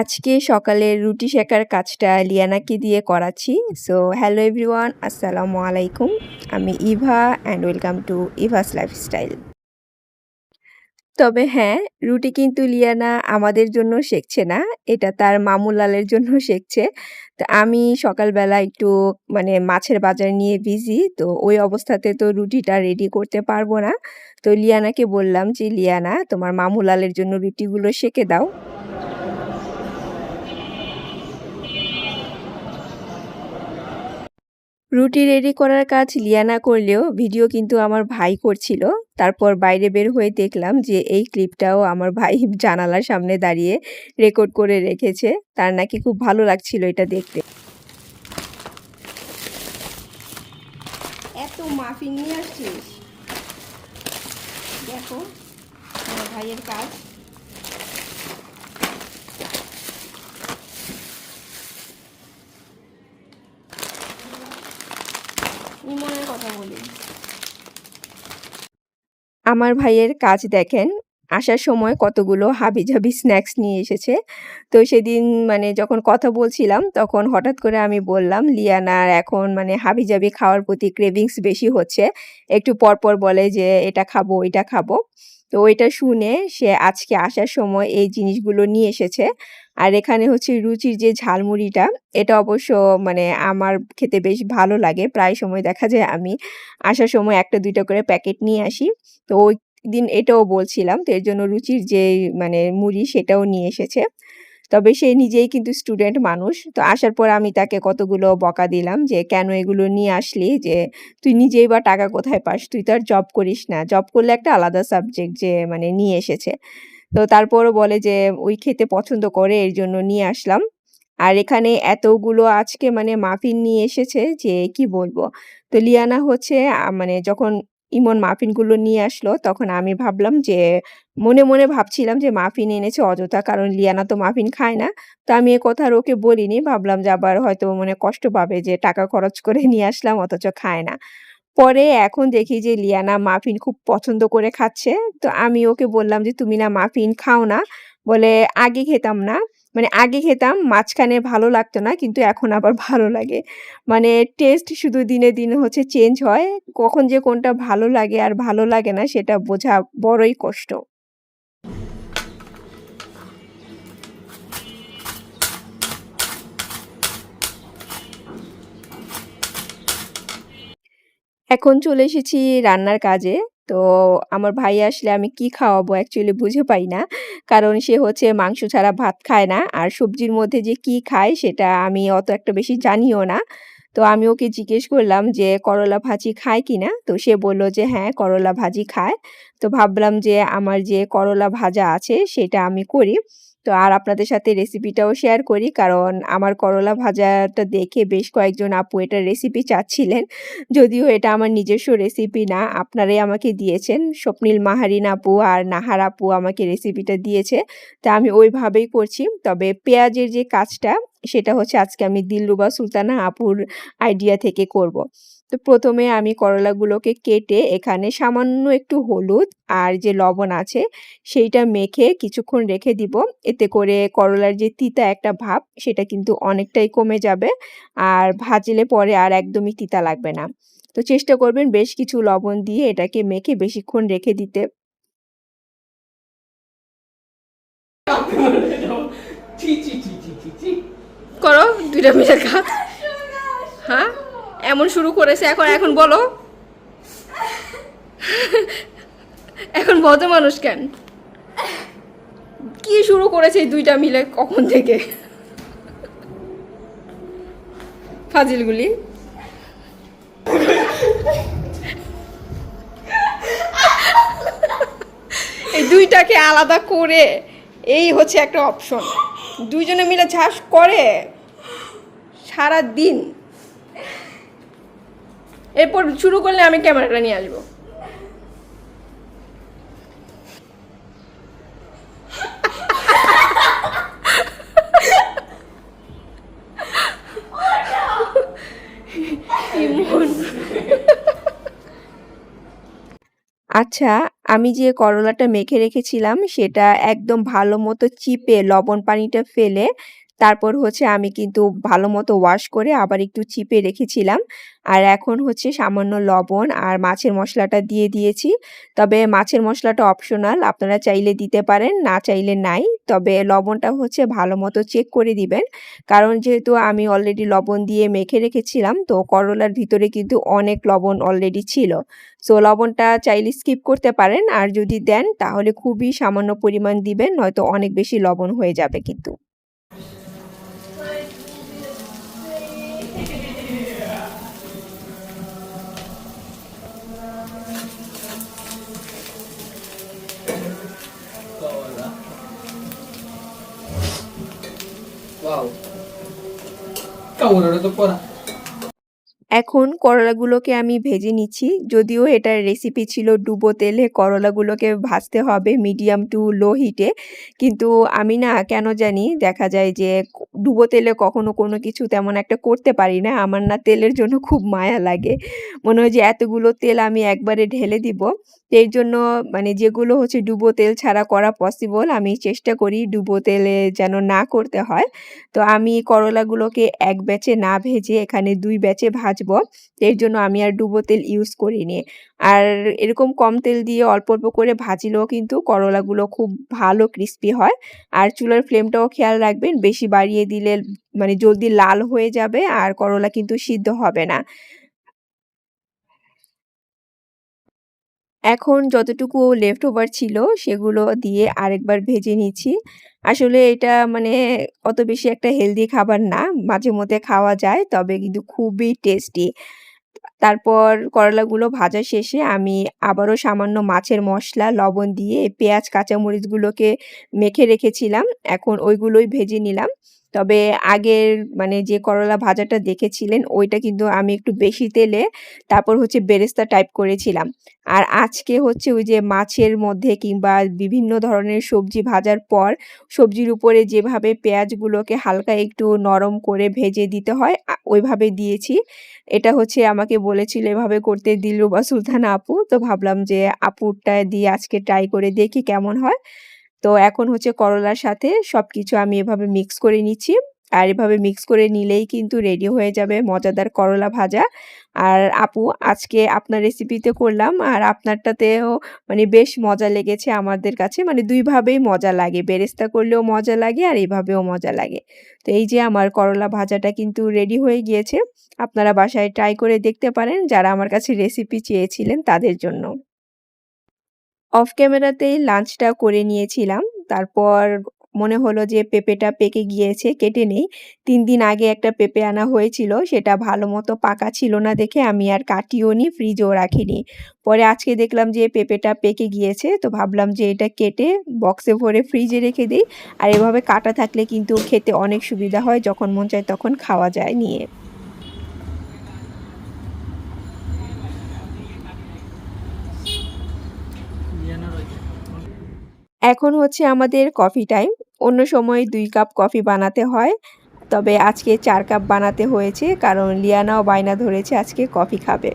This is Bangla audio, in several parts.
আজকে সকালের রুটি শেখার কাজটা লিয়ানাকে দিয়ে করাচ্ছি। সো হ্যালো এভরিওয়ান, আসসালামু আলাইকুম। আমি Eva and welcome to Eva's lifestyle. তবে হ্যাঁ, রুটি কিন্তু লিয়ানা আমাদের জন্য সেঁকছে না। এটা তার মামু লালের জন্য সেঁকছে। তো আমি সকালবেলা একটু মানে মাছের বাজার নিয়ে বিজি। তো ওই অবস্থাতে তো রুটিটা রেডি করতে পারব না। তো লিয়ানাকে বললাম যে, "লিয়ানা তোমার মামু লালের জন্য রুটিগুলো শেখে দাও।" রুটি রেডি করার কাজ লিয়ানা করলেও ভিডিও কিন্তু আমার ভাই করছিল। তারপর বাইরে বের হয়ে দেখলাম যে এই ক্লিপটাও আমার ভাই জানালার সামনে দাঁড়িয়ে রেকর্ড করে রেখেছে। তার নাকি খুব ভালো লাগছিল এটা দেখতে। এত মাফিন নিয়ে আসছিস? দেখো ভাইয়ের কাজ। ইমনের কথা বলি। আমার ভাইয়ের কাজ দেখেন। আসার সময় কতগুলো হাবিজাবি স্ন্যাক্স নিয়ে এসেছে। তো সেদিন মানে যখন কথা বলছিলাম তখন হঠাৎ করে আমি বললাম, "লিয়ানার এখন মানে হাবিজাবি খাওয়ার প্রতি ক্রেভিংস বেশি হচ্ছে। একটু পর, পর বলে যে এটা খাব, এটা খাব।" তো ওইটা শুনে সে আজকে আসার সময় এই জিনিসগুলো নিয়ে এসেছে। আর এখানে হচ্ছে রুচির যে ঝালমুড়িটা, এটা অবশ্য মানে আমার খেতে বেশ ভালো লাগে। প্রায় সময় দেখা যায় আমি আসার সময় একটা দুইটা করে প্যাকেট নিয়ে আসি। তো ওই দিন এটাও বলছিলাম। তো এর জন্য রুচির যে মানে মুড়ি সেটাও নিয়ে এসেছে। তবে সে নিজেই কিন্তু স্টুডেন্ট মানুষ। তো আসার পর আমি তাকে কতগুলো বকা দিলাম যে, "কেন এগুলো নিয়ে আসলি? যে তুই নিজেই বা টাকা কোথায় পাস? তুই তো আর জব করিস না। জব করলে একটা আলাদা সাবজেক্ট যে মানে নিয়ে এসেছে।" তো তারপরও বলে যে ওই খেতে পছন্দ করে এর জন্য নিয়ে আসলাম। আর এখানে এতগুলো আজকে মানে মাফিন নিয়ে এসেছে যে কি বলব। তো লিয়ানা হচ্ছে মানে যখন ইমন মাফিনগুলো নিয়ে আসলো তখন আমি ভাবলাম যে মনে, মনে ভাবছিলাম যে মাফিন এনেছে অযথা। কারণ লিয়ানা তো মাফিন খায় না। তো আমি এ কথা ওকে বলিনি। ভাবলাম যে আবার হয়তো মনে কষ্ট পাবে যে টাকা খরচ করে নিয়ে আসলাম অথচ খায় না। পরে এখন দেখি যে লিয়ানা মাফিন খুব পছন্দ করে খাচ্ছে। তো আমি ওকে বললাম যে, "তুমি না মাফিন খাও না?" বলে, "আগে খেতাম না। মানে আগে খেতাম মাঝখানে ভালো লাগতো না। কিন্তু এখন আবার ভালো লাগে।" মানে টেস্ট শুধু দিনে, দিনে হচ্ছে চেঞ্জ হয়। কখন যে কোনটা ভালো লাগে আর ভালো লাগে না সেটা বোঝা বড়ই কষ্ট। এখন চলে এসেছি রান্নার কাজে। তো আমার ভাই আসলে আমি কি খাওয়াবো অ্যাকচুয়ালি বুঝে পাই না। কারণ সে হচ্ছে মাংস ছাড়া ভাত খায় না। আর সবজির মধ্যে যে কি খায় সেটা আমি অত একটা বেশি জানিও না। তো আমি ওকে জিজ্ঞেস করলাম যে, "করলা ভাজি খায় কি না তো সে বলল যে, "হ্যাঁ, করলা ভাজি খায়।" তো ভাবলাম যে আমার যে করলা ভাজা আছে সেটা আমি করি। তো আর আপনাদের সাথে রেসিপিটাও শেয়ার করি। কারণ আমার করলা ভাজাটা দেখে বেশ কয়েকজন আপু এটার রেসিপি চাচ্ছিলেন। যদিও এটা আমার নিজস্ব রেসিপি না। আপনারাই আমাকে দিয়েছেন। স্বপ্নীল মাহারিন আপু আর নাহার আপু আমাকে রেসিপিটা দিয়েছে। তা আমি ওইভাবেই করছি। তবে পেঁয়াজের যে কাজটা, সেটা হচ্ছে আজকে আমি দিলরুবা সুলতানা আপুর আইডিয়া থেকে করব। তো প্রথমে আমি করলাগুলোকে কেটে এখানে সামান্য একটু হলুদ আর যে লবণ আছে সেইটা মেখে কিছুক্ষণ রেখে দিব। এতে করে করলার যে তিতা একটা ভাব সেটা কিন্তু অনেকটাই কমে যাবে। আর ভাজলে পরে আর একদমই তিতা লাগবে না। তো চেষ্টা করবেন বেশ কিছু লবণ দিয়ে এটাকে মেখে বেশিক্ষণ রেখে দিতে। করো ২ টা মিলে খা। হ্যাঁ? এমন শুরু করেছে, এখন এখন বলো। এখন ভদ্র মানুষ কেন? কি শুরু করেছে এই ২ টা মিলে কখন থেকে? ফাজিলগুলি। এই দুইটাকে আলাদা করে, এই হচ্ছে একটা অপশন। দুইজনে মিলে ঝাস করে সারাদিন। এরপর শুরু করলে আমি ক্যামেরাটা নিয়ে আসব। আচ্ছা আমি যে করলাটা মেখে রেখেছিলাম, সেটা একদম ভালো মতো চিপে লবণ পানিটা ফেলে তারপর হচ্ছে আমি কিন্তু ভালো মতো ওয়াশ করে আবার একটু চিপে রেখেছিলাম। আর এখন হচ্ছে সামান্য লবণ আর মাছের মশলাটা দিয়ে দিয়েছি। তবে মাছের মশলাটা অপশনাল আপনারা চাইলে দিতে পারেন, না চাইলে নাই। তবে লবণটা হচ্ছে ভালো মতো চেক করে দিবেন। কারণ যেহেতু আমি অলরেডি লবণ দিয়ে মেখে রেখেছিলাম তো করলার ভিতরে কিন্তু অনেক লবণ অলরেডি ছিল। সো লবণটা চাইলে স্কিপ করতে পারেন আর যদি দেন তাহলে খুবই সামান্য পরিমাণ দিবেন নয়তো অনেক বেশি লবণ হয়ে যাবে কিন্তু। এখন করলাগুলোকে আমি ভেজে নিচ্ছি। যদিও এটার রেসিপি ছিল ডুবো তেলে, করলাগুলোকে ভাজতে হবে মিডিয়াম টু লো হিটে। কিন্তু আমি না কেন জানি, দেখা যায় যে ডুবো তেলে কখনো কোনো কিছু তেমন একটা করতে পারি না। আমার না তেলের জন্য খুব মায়া লাগে। মনে হয় যে এতগুলো তেল আমি একবারে ঢেলে দিব। এর জন্য মানে যেগুলো হচ্ছে ডুবো তেল ছাড়া করা পসিবল আমি চেষ্টা করি ডুবো তেলে যেন না করতে হয়। তো আমি করলাগুলোকে এক ব্যাচে না ভেজে এখানে দুই ব্যাচে ভাজবো। এর জন্য আমি আর ডুবো তেল ইউজ করিনি। আর এরকম কম তেল দিয়ে অল্প, অল্প করে ভাজলেও কিন্তু করলাগুলো খুব ভালো ক্রিস্পি হয়। আর চুলার ফ্লেমটাও খেয়াল রাখবেন বেশি বাড়িয়ে দিলে মানে জলদি লাল হয়ে যাবে আর করলা কিন্তু সিদ্ধ হবে না। এখন যতটুকু লেফট ওভার ছিল সেগুলো দিয়ে আরেকবার ভেজে নিচ্ছি। আসলে এটা মানে অত বেশি একটা হেলদি খাবার না। মাঝে মধ্যে খাওয়া যায় তবে কিন্তু খুবই টেস্টি। তারপর করলাগুলো ভাজা শেষে আমি আবারও সামান্য মাছের মশলা লবণ দিয়ে পেঁয়াজ, কাঁচামরিচগুলোকে মেখে রেখেছিলাম। এখন ওইগুলোই ভেজে নিলাম। তবে আগের মানে যে করলা ভাজাটা দেখেছিলেন, ওইটা কিন্তু আমি একটু বেশি তেলে তারপর হচ্ছে বেরেস্তা টাইপ করেছিলাম। আর আজকে হচ্ছে ওই যে মাছের মধ্যে কিংবা বিভিন্ন ধরনের সবজি ভাজার পর সবজির উপরে যেভাবে পেঁয়াজগুলোকে হালকা একটু নরম করে ভেজে দিতে হয় ওইভাবে দিয়েছি। এটা হচ্ছে আমাকে বলেছিল এভাবে করতে দিলরুবা সুলতানা আপু। তো ভাবলাম যে আপুরটা দিয়ে আজকে ট্রাই করে দেখি কেমন হয়। তো এখন হচ্ছে করলার সাথে সব কিছু আমি এভাবে মিক্স করে নিচ্ছি। আর এভাবে মিক্স করে নিলেই কিন্তু রেডি হয়ে যাবে মজাদার করলা ভাজা। আর আপু, আজকে আপনার রেসিপিতে করলাম আর আপনারটাতেও মানে বেশ মজা লেগেছে আমাদের কাছে। মানে দুইভাবেই মজা লাগে। বেরেস্তা করলেও মজা লাগে আর এভাবেও মজা লাগে। তো এই যে আমার করলা ভাজাটা কিন্তু রেডি হয়ে গিয়েছে। আপনারা বাসায় ট্রাই করে দেখতে পারেন যারা আমার কাছে রেসিপি চেয়েছিলেন তাদের জন্য। অফ ক্যামেরাতেই লাঞ্চটা করে নিয়েছিলাম। তারপর মনে হলো যে পেঁপেটা পেকে গিয়েছে, কেটে নেই। তিন দিন আগে একটা পেঁপে আনা হয়েছিল, সেটা ভালো মতো পাকা ছিল না দেখে আমি আর কাটিও নি, ফ্রিজেও রাখিনি। পরে আজকে দেখলাম যে পেঁপেটা পেকে গিয়েছে, তো ভাবলাম যে এটা কেটে বক্সে ভরে ফ্রিজে রেখে দিই আর এভাবে কাটা থাকলে কিন্তু খেতে অনেক সুবিধা হয়, যখন মন চায় তখন খাওয়া যায় নিয়ে। এখন হচ্ছে আমাদের কফি টাইম। অন্য সময় দুই কাপ কফি বানাতে হয়। তবে আজকে চার কাপ বানাতে হয়েছে, কারণ লিয়ানাও বায়না ধরেছে আজকে কফি খাবে।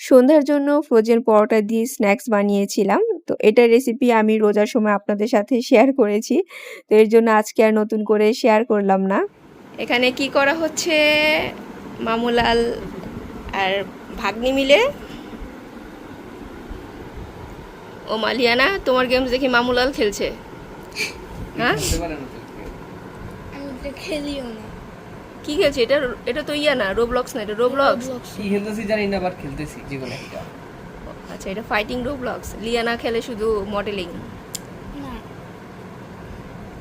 সন্ধ্যার জন্য ফ্রোজেন পরোটা দিয়ে স্ন্যাক্স বানিয়েছিলাম। তো এটার রেসিপি আমি রোজার সময় আপনাদের সাথে শেয়ার করেছি। তো এর জন্য আজকে আর নতুন করে শেয়ার করলাম না। এখানে কি করা হচ্ছে মামুলাল আর ভাগ্নি মিলে ও মালিয়ানা তোমার গেমস দেখি মামুলাল খেলছে। হ্যাঁ? আমি খেলিও না। কি খেলছে? এটা এটা তো ইয়া না রোবলক্স না এটা রোবলক্স কি খেলতেছি জানি না বাট খেলতেছি যেকোনো একটা। আচ্ছা এটা ফাইটিং রোবলক্স লিয়ানা খেলে শুধু মডেলিং না।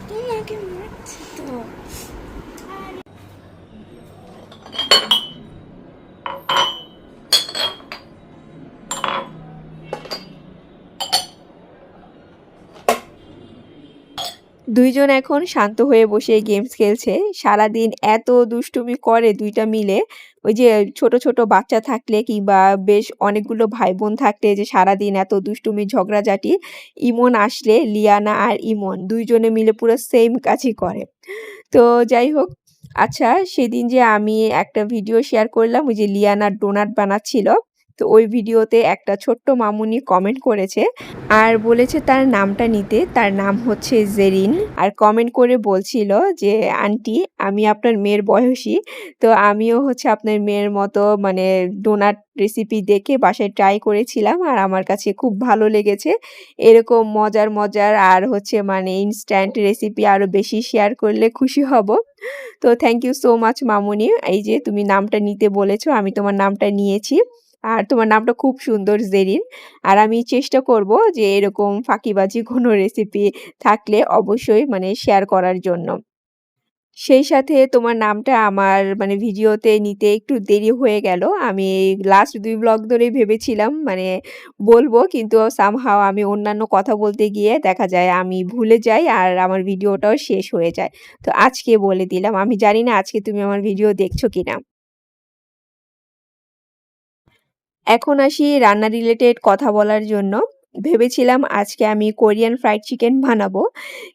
তোমাকে মারছি তো। দুইজন এখন শান্ত হয়ে বসে গেমস খেলছে। সারাদিন এত দুষ্টুমি করে দুইটা মিলে। ওই যে ছোট, ছোট বাচ্চা থাকলে কিংবা বেশ অনেকগুলো ভাই-বোন থাকলে যে সারাদিন এত দুষ্টুমি ঝগড়াঝাটি। ইমন আসলে লিয়ানা আর ইমন দুইজনে মিলে পুরো সেম কাজই করে। তো যাই হোক, আচ্ছা সেদিন যে আমি একটা ভিডিও শেয়ার করলাম ওই যে লিয়ানার ডোনাট বানাচ্ছিল। তো ওই ভিডিওতে একটা ছোট্ট মামুনি কমেন্ট করেছে আর বলেছে তার নামটা নিতে। তার নাম হচ্ছে জেরিন। আর কমেন্ট করে বলছিল যে, আন্টি, আমি আপনার মেয়ের বয়সী। তো আমিও হচ্ছে আপনার মেয়ের মতো মানে ডোনাট রেসিপি দেখে বাসায় ট্রাই করেছিলাম আর আমার কাছে খুব ভালো লেগেছে। এরকম মজার মজার আর হচ্ছে মানে ইনস্ট্যান্ট রেসিপি আরও বেশি শেয়ার করলে খুশি হব। তো থ্যাংক ইউ সো মাচ মামুনি। এই যে তুমি নামটা নিতে বলেছ, আমি তোমার নামটা নিয়েছি। আর তোমার নামটা খুব সুন্দর, জেরিন। আর আমি চেষ্টা করব যে এরকম ফাঁকিবাজি কোনো রেসিপি থাকলে অবশ্যই মানে শেয়ার করার জন্য। সেই সাথে তোমার নামটা আমার মানে ভিডিওতে নিতে একটু দেরি হয়ে গেল। আমি লাস্ট দুই ব্লগ ধরেই ভেবেছিলাম মানে বলব কিন্তু সামহাও আমি অন্যান্য কথা বলতে গিয়ে দেখা যায় আমি ভুলে যাই আর আমার ভিডিওটাও শেষ হয়ে যায়। তো আজকে বলে দিলাম, আমি জানি না আজকে তুমি আমার ভিডিও দেখছ কিনা। এখন আসি রান্না রিলেটেড কথা বলার জন্য। ভেবেছিলাম আজকে আমি কোরিয়ান ফ্রাইড চিকেন বানাবো,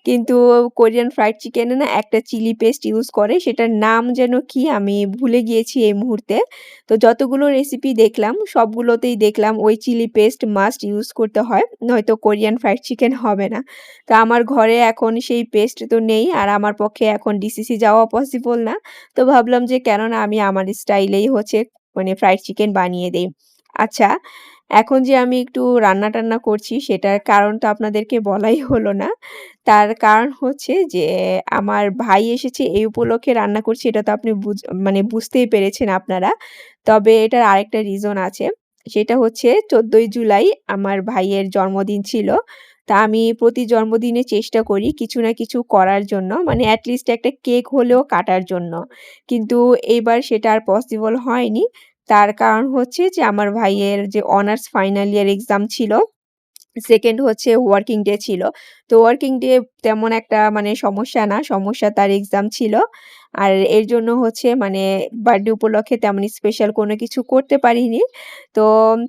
কিন্তু কোরিয়ান ফ্রাইড চিকেনে না একটা চিলি পেস্ট ইউজ করে, সেটার নাম যেন কি আমি ভুলে গিয়েছি এই মুহূর্তে। তো যতগুলো রেসিপি দেখলাম, সবগুলোতেই দেখলাম ওই চিলি পেস্ট মাস্ট ইউজ করতে হয়, নয়তো কোরিয়ান ফ্রাইড চিকেন হবে না। তো আমার ঘরে এখন সেই পেস্ট তো নেই, আর আমার পক্ষে এখন ডিসিসি যাওয়া পসিবল না। তো ভাবলাম যে কেননা আমি আমার স্টাইলেই হচ্ছে মানে ফ্রাইড চিকেন বানিয়ে দেই। আচ্ছা এখন যে আমি একটু রান্না টান্না করছি সেটার কারণ তো আপনাদেরকে বলাই হলো না। তার কারণ হচ্ছে যে, আমার ভাই এসেছে, এই উপলক্ষে রান্না করছি, এটা তো আপনি মানে বুঝতেই পেরেছেন আপনারা। তবে এটার আরেকটা রিজন আছে, সেটা হচ্ছে চোদ্দোই জুলাই আমার ভাইয়ের জন্মদিন ছিল। তা আমি প্রতি জন্মদিনে চেষ্টা করি কিছু না কিছু করার জন্য মানে অ্যাটলিস্ট একটা কেক হলেও কাটার জন্য। কিন্তু এইবার সেটা আর পসিবল হয়নি। তার কারণ হচ্ছে যে, আমার ভাইয়ের যে অনার্স ফাইনাল ইয়ার এক্সাম ছিল সেকেন্ড হচ্ছে ওয়ার্কিং ডে ছিল। তো ওয়ার্কিং ডে তেমন একটা মানে সমস্যা না, সমস্যা তার এক্সাম ছিল। আর এর জন্য হচ্ছে মানে বার্থডে উপলক্ষে তেমন স্পেশাল কোনো কিছু করতে পারিনি। তো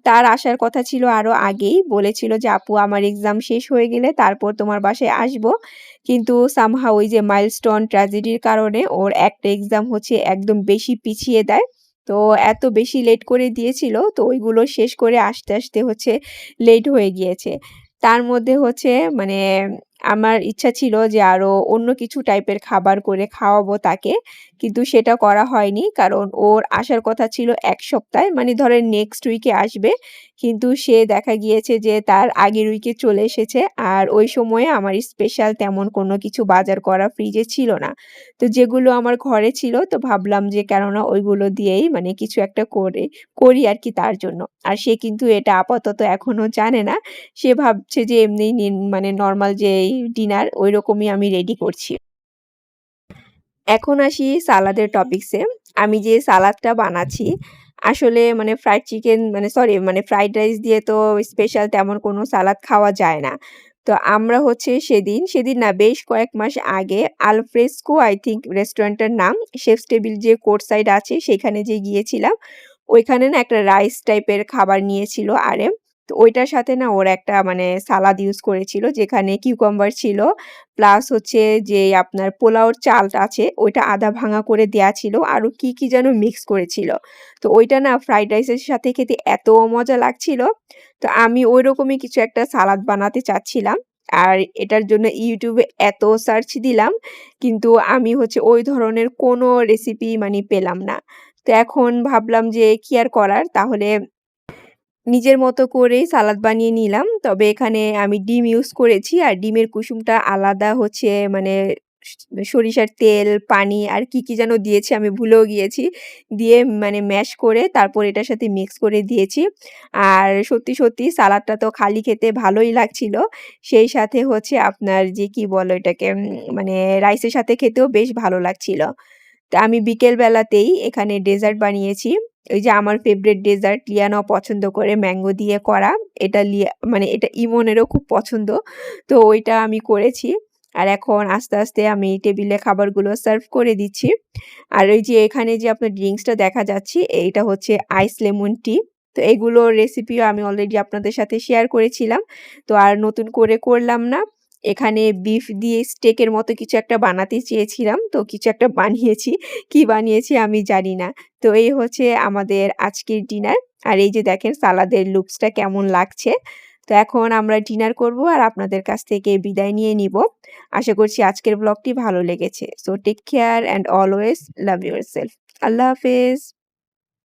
তার আসার কথা ছিল আরও আগেই, বলেছিল যে, আপু, আমার এক্সাম শেষ হয়ে গেলে তারপর তোমার বাসায় আসব। কিন্তু সামহা ওই যে মাইলস্টোন ট্র্যাজেডির কারণে ওর একটা এক্সাম হচ্ছে একদম বেশি পিছিয়ে দেয়। তো এত বেশি লেট করে দিয়েছিল, তো ওইগুলো শেষ করে আসতে আসতে হচ্ছে লেট হয়ে গিয়েছে। তার মধ্যে হচ্ছে মানে আমার ইচ্ছা ছিল যে আরও অন্য কিছু টাইপের খাবার করে খাওয়াবো তাকে। কিন্তু সেটা করা হয়নি কারণ ওর আসার কথা ছিল এক সপ্তাহে। মানে ধরেন নেক্সট উইকে আসবে। কিন্তু সে দেখা গিয়েছে যে তার আগের উইকে চলে এসেছে। আর ওই সময়ে আমার স্পেশাল তেমন কোনো কিছু বাজার করা ফ্রিজে ছিল না। তো যেগুলো আমার ঘরে ছিল, তো ভাবলাম যে কেননা ওইগুলো দিয়েই মানে কিছু একটা করে, করি আর কি তার জন্য। আর সে কিন্তু এটা আপাতত এখনও জানে না। সে ভাবছে যে এমনি মানে নর্মাল যে ডিনার ওই রকমই আমি রেডি করছি। এখন আসি সালাদের টপিকসে আমি যে সালাদটা বানাচ্ছি, আসলে মানে ফ্রাইড চিকেন মানে সরি মানে ফ্রাইড রাইস দিয়ে তো স্পেশাল তেমন কোনো সালাদ খাওয়া যায় না। তো আমরা হচ্ছে সেদিন সেদিন না বেশ কয়েক মাস আগে আলফ্রেস্কো আই থিঙ্ক রেস্টুরেন্টের নাম শেফ টেবিল যে কোর্ট সাইড আছে, সেখানে যে গিয়েছিলাম, ওইখানে না একটা রাইস টাইপের খাবার নিয়েছিল আরে। তো ওইটার সাথে না ওর একটা মানে সালাদ ইউজ করেছিল, যেখানে কিউকাম্বার ছিল প্লাস হচ্ছে যে আপনার পোলাওর চালটা আছে, ওইটা আধা ভাঙা করে দেয়া ছিল, আরও কি কি যেন মিক্স করেছিল। তো ওইটা না ফ্রাইড রাইসের সাথে খেতে এত মজা লাগছিল। তো আমি ওই রকমই কিছু একটা সালাদ বানাতে চাচ্ছিলাম, আর এটার জন্য ইউটিউবে এত সার্চ দিলাম, কিন্তু আমি হচ্ছে ওই ধরনের কোনো রেসিপি মানে পেলাম না। তো এখন ভাবলাম যে কি আর করার, তাহলে নিজের মতো করেই সালাদ বানিয়ে নিলাম। তবে এখানে আমি ডিম ইউজ করেছি আর ডিমের কুসুমটা আলাদা হচ্ছে মানে সরিষার তেল, পানি আর কি কি যেন দিয়েছি আমি ভুলেও গিয়েছি। দিয়ে মানে ম্যাশ করে তারপর এটার সাথে মিক্স করে দিয়েছি। আর সত্যি সত্যি সালাদটা তো খালি খেতে ভালোই লাগছিল। সেই সাথে হচ্ছে আপনার যে কি বলো এটাকে মানে রাইসের সাথে খেতেও বেশ ভালো লাগছিল। তা আমি বিকেল বেলাতেই এখানে ডেজার্ট বানিয়েছি। ওই যে আমার ফেভারিট ডেজার্ট লিয়ানাও পছন্দ করে ম্যাঙ্গো দিয়ে করা। এটা লিয়া মানে এটা ইমনেরও খুব পছন্দ। তো ওইটা আমি করেছি। আর এখন আস্তে আস্তে আমি টেবিলে খাবারগুলো সার্ভ করে দিচ্ছি। আর ওই যে এখানে যে আপনার ড্রিঙ্কসটা দেখা যাচ্ছে, এইটা হচ্ছে আইস লেমন টি তো এগুলোর রেসিপিও আমি অলরেডি আপনাদের সাথে শেয়ার করেছিলাম। তো আর নতুন করে করলাম না। এখানে বিফ দিয়ে স্টেকের মতো কিছু একটা বানাতে চেয়েছিলাম। তো কিছু একটা বানিয়েছি। কি বানিয়েছি আমি জানি না। তো এই হচ্ছে আমাদের আজকের ডিনার। আর এই যে দেখেন সালাদের লুকসটা কেমন লাগছে। তো এখন আমরা ডিনার করব আর আপনাদের কাছ থেকে বিদায় নিয়ে নিব। আশা করছি আজকের ব্লগটি ভালো লেগেছে। So take care and always love yourself আল্লাহ হাফেজ।